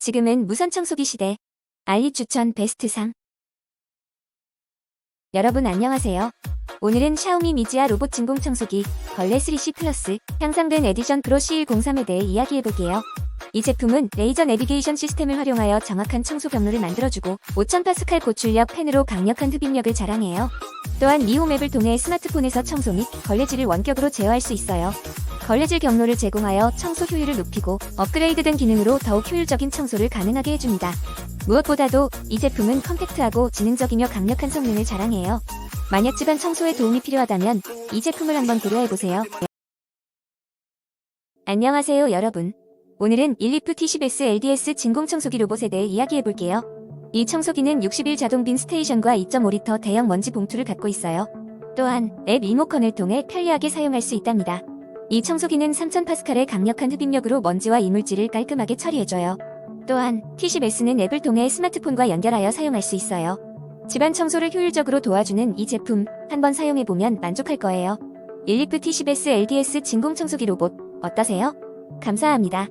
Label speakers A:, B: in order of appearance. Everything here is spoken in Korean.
A: 지금은 무선 청소기 시대. 알리 추천 베스트 상. 여러분 안녕하세요. 오늘은 샤오미 미지아 로봇 진공 청소기 걸레 3C 플러스 향상된 에디션 프로 C103에 대해 이야기해볼게요. 이 제품은 레이저 내비게이션 시스템을 활용하여 정확한 청소 경로를 만들어주고 5000파스칼 고출력 팬으로 강력한 흡입력을 자랑해요. 또한 미홈 앱을 통해 스마트폰에서 청소 및 걸레질을 원격으로 제어할 수 있어요. 걸레질 경로를 제공하여 청소 효율을 높이고 업그레이드된 기능으로 더욱 효율적인 청소를 가능하게 해줍니다. 무엇보다도 이 제품은 컴팩트하고 지능적이며 강력한 성능을 자랑해요. 만약 집안 청소에 도움이 필요하다면 이 제품을 한번 고려해보세요. 안녕하세요 여러분. 오늘은 일리프 T10S LDS 진공청소기 로봇에 대해 이야기해볼게요. 이 청소기는 60일 자동 빈 스테이션과 2.5리터 대형 먼지 봉투를 갖고 있어요. 또한 앱 리모컨을 통해 편리하게 사용할 수 있답니다. 이 청소기는 3000파스칼의 강력한 흡입력으로 먼지와 이물질을 깔끔하게 처리해줘요. 또한 T10S는 앱을 통해 스마트폰과 연결하여 사용할 수 있어요. 집안 청소를 효율적으로 도와주는 이 제품 한번 사용해보면 만족할 거예요. 일리프 T10S LDS 진공청소기 로봇 어떠세요? 감사합니다.